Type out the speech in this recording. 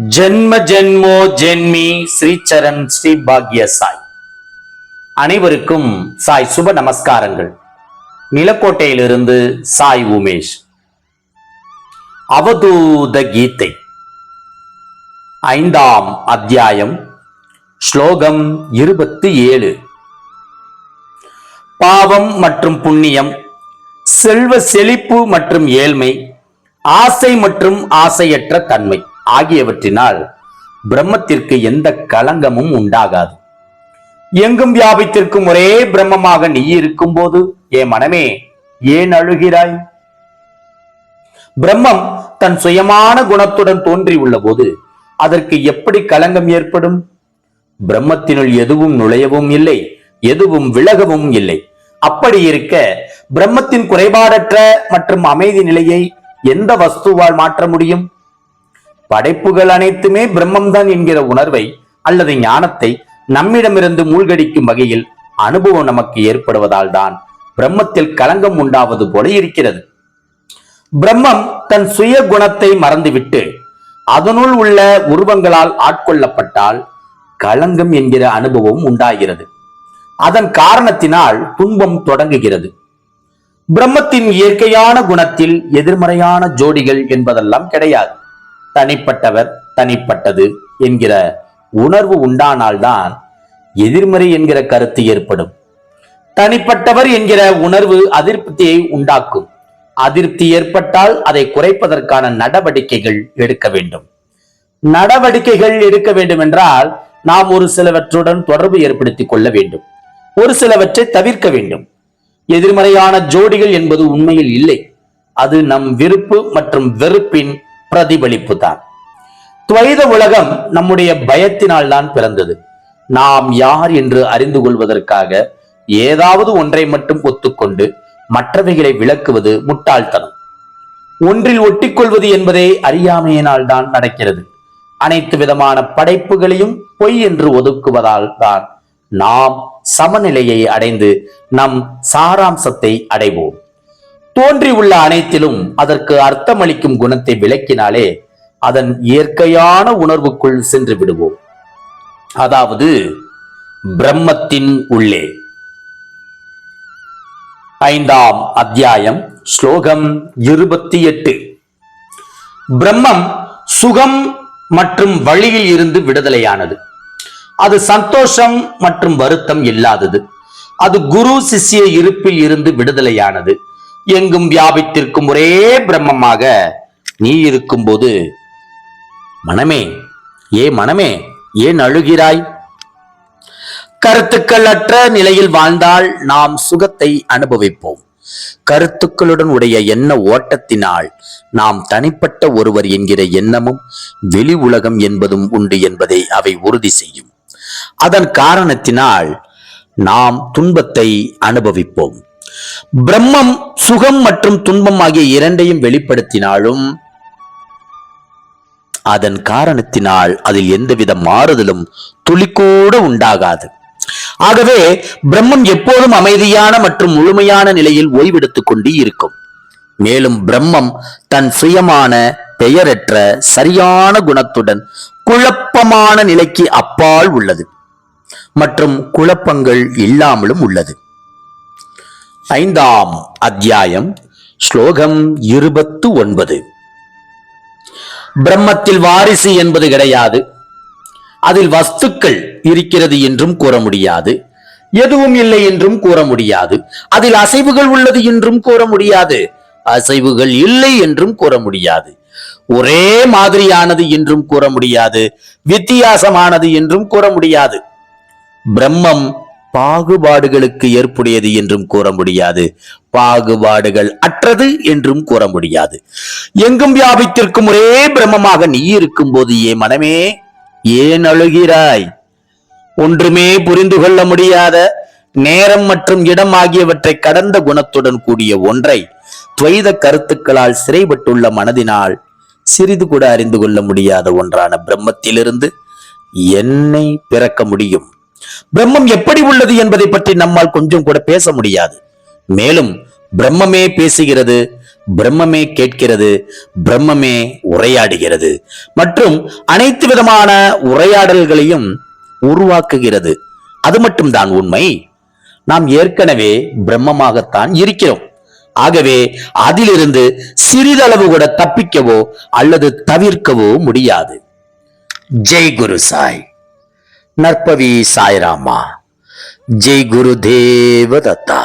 ஜென்ம ஜென்மோ ஜென்மி ஸ்ரீச்சரண் ஸ்ரீ பாக்ய சாய். அனைவருக்கும் சாய் சுப நமஸ்காரங்கள். நிலக்கோட்டையிலிருந்து சாய் உமேஷ். அவதூத கீதை. ஐந்தாம் அத்தியாயம் ஸ்லோகம் இருபத்தி ஏழு. பாவம் மற்றும் புண்ணியம் செல்வ செழிப்பு மற்றும் ஏழ்மை ஆசை மற்றும் ஆசையற்ற தன்மை. ஆகியவற்றினால் பிரம்மத்திற்கு எந்த களங்கமும் உண்டாகாது. எங்கும் வியாபித்திருக்கும் ஒரே பிரம்மமாக நீ இருக்கும்போது ஏ மனமே ஏன் அழுகிறாய்? பிரம்மம் தன் சுயமான குணத்துடன் தோன்றியுள்ள போது அதற்கு எப்படி களங்கம் ஏற்படும்? பிரம்மத்தினுள் எதுவும் நுழையவும் இல்லை எதுவும் விலகவும் இல்லை. அப்படி இருக்க பிரம்மத்தின் குறைபாடற்ற மற்றும் அமைதி நிலையை எந்த வஸ்துவால் மாற்ற முடியும்? படைப்புகள் அனைத்துமே பிரம்மம்தான் என்கிற உணர்வை அல்லது ஞானத்தை நம்மிடமிருந்து மூழ்கடிக்கும் வகையில் அனுபவம் நமக்கு ஏற்படுவதால் தான் பிரம்மத்தில் களங்கம் உண்டாவது போல இருக்கிறது. பிரம்மம் தன் சுய குணத்தை மறந்துவிட்டு அதனுள் உள்ள உருவங்களால் ஆட்கொள்ளப்பட்டால் களங்கம் என்கிற அனுபவம் உண்டாகிறது. அதன் காரணத்தினால் துன்பம் தொடங்குகிறது. பிரம்மத்தின் இயற்கையான குணத்தில் எதிர்மறையான ஜோடிகள் என்பதெல்லாம் கிடையாது. தனிப்பட்டவர் தனிப்பட்டது என்கிற உணர்வு உண்டானால்தான் எதிர்மறை என்கிற கருத்து ஏற்படும். தனிப்பட்டவர் என்கிற உணர்வு அதிருப்தியை உண்டாக்கும். அதிருப்தி ஏற்பட்டால் அதை குறைப்பதற்கான நடவடிக்கைகள் எடுக்க வேண்டும். நடவடிக்கைகள் எடுக்க வேண்டும் என்றால் நாம் ஒரு சிலவற்றுடன் தொடர்பு ஏற்படுத்திக் கொள்ள வேண்டும். ஒரு சிலவற்றை தவிர்க்க வேண்டும். எதிர்மறையான ஜோடிகள் என்பது உண்மையில் இல்லை. அது நம் விருப்பு மற்றும் வெறுப்பின் பிரதிபலிப்பு தான் துவைத உலகம் நம்முடைய பயத்தினால் தான் பிறந்தது. நாம் யார் என்று அறிந்து கொள்வதற்காக ஏதாவது ஒன்றை மட்டும் ஒத்துக்கொண்டு மற்றவைகளை விளக்குவது முட்டாள்தனம். ஒன்றில் ஒட்டிக்கொள்வது என்பதே அறியாமையினால் தான் நடக்கிறது. அனைத்து விதமான படைப்புகளையும் பொய் என்று ஒதுக்குவதால் தான் நாம் சமநிலையை அடைந்து நம் சாராம்சத்தை அடைவோம். தோன்றியுள்ள அனைத்திலும் அதற்கு அர்த்தமளிக்கும் குணத்தை விளக்கினாலே அதன் இயற்கையான உணர்வுக்குள் சென்று விடுவோம். அதாவது பிரம்மத்தின் உள்ளே. ஐந்தாம் அத்தியாயம் ஸ்லோகம் இருபத்தி எட்டு. பிரம்மம் சுகம் மற்றும் வழியில் இருந்து விடுதலையானது. அது சந்தோஷம் மற்றும் வருத்தம் இல்லாதது. அது குரு சிஷ்ய இருப்பில் இருந்து விடுதலையானது. எங்கும் வியாபித்திருக்கும் ஒரே பிரம்மமாக நீ இருக்கும்போது மனமே ஏ மனமே ஏன் அழுகிறாய்? கருத்துக்கள் அற்ற நிலையில் வாழ்ந்தால் நாம் சுகத்தை அனுபவிப்போம். கருத்துக்களுடன் உடைய எண்ண ஓட்டத்தினால் நாம் தனிப்பட்ட ஒருவர் என்கிற எண்ணமும் வெளி உலகம் என்பதும் உண்டு என்பதை அவை உறுதி செய்யும். அதன் காரணத்தினால் நாம் துன்பத்தை அனுபவிப்போம். பிரம்மம் சுகம் மற்றும் துன்பம் ஆகிய இரண்டையும் வெளிப்படுத்தினாலும் அதன் காரணத்தினால் அதில் எந்தவித மாறுதலும் துளிக்கூட உண்டாகாது. ஆகவே பிரம்மம் எப்போதும் அமைதியான மற்றும் முழுமையான நிலையில் ஓய்வெடுத்துக் கொண்டு இருக்கும். மேலும் பிரம்மம் தன் சுயமான பெயரற்ற சரியான குணத்துடன் குழப்பமான நிலைக்கு அப்பால் உள்ளது. மற்றும் குழப்பங்கள் இல்லாமலும் உள்ளது. ஐந்தாம் அத்தியாயம் ஸ்லோகம் இருபத்து ஒன்பது. பிரம்மத்தில் வாரிசு என்பது கிடையாது. அதில் வஸ்துக்கள் இருக்கிறது என்றும் கூற முடியாது. எதுவும் இல்லை என்றும் கூற முடியாது. அதில் அசைவுகள் உள்ளது என்றும் கூற முடியாது. அசைவுகள் இல்லை என்றும் கூற முடியாது. ஒரே மாதிரியானது என்றும் கூற முடியாது. வித்தியாசமானது என்றும் கூற முடியாது. பிரம்மம் பாகுபாடுகளுக்கு ஏற்புடையது என்றும் கூற முடியாது. பாகுபாடுகள் அற்றது என்றும் கூற முடியாது. எங்கும் வியாபித்திருக்கும் ஒரே பிரம்மமாக நீ இருக்கும் போது ஏ மனமே ஏன் அழுகிறாய்? ஒன்றுமே புரிந்து கொள்ள முடியாத நேரம் மற்றும் இடம் ஆகியவற்றை கடந்த குணத்துடன் கூடிய ஒன்றை துவைத கருத்துக்களால் சிறைப்பட்டுள்ள மனதினால் சிறிது கூட அறிந்து கொள்ள முடியாத ஒன்றான பிரம்மத்திலிருந்து என்னை பிறக்க முடியும். பிரம்மம் எப்படி உள்ளது என்பதை பற்றி நம்மால் கொஞ்சம் கூட பேச முடியாது. மேலும் பிரம்மமே பேசுகிறது பிரம்மமே கேட்கிறது பிரம்மமே உரையாடுகிறது. மற்றும் அனைத்து விதமான உரையாடல்களையும் உருவாக்குகிறது. அது மட்டும்தான் உண்மை. நாம் ஏற்கனவே பிரம்மமாகத்தான் இருக்கிறோம். ஆகவே அதிலிருந்து சிறிதளவு கூட தப்பிக்கவோ அல்லது தவிர்க்கவோ முடியாது. ஜெய் குரு சாய். நற்பவி சாய்ராமா ஜெய் குரு தேவதத்தா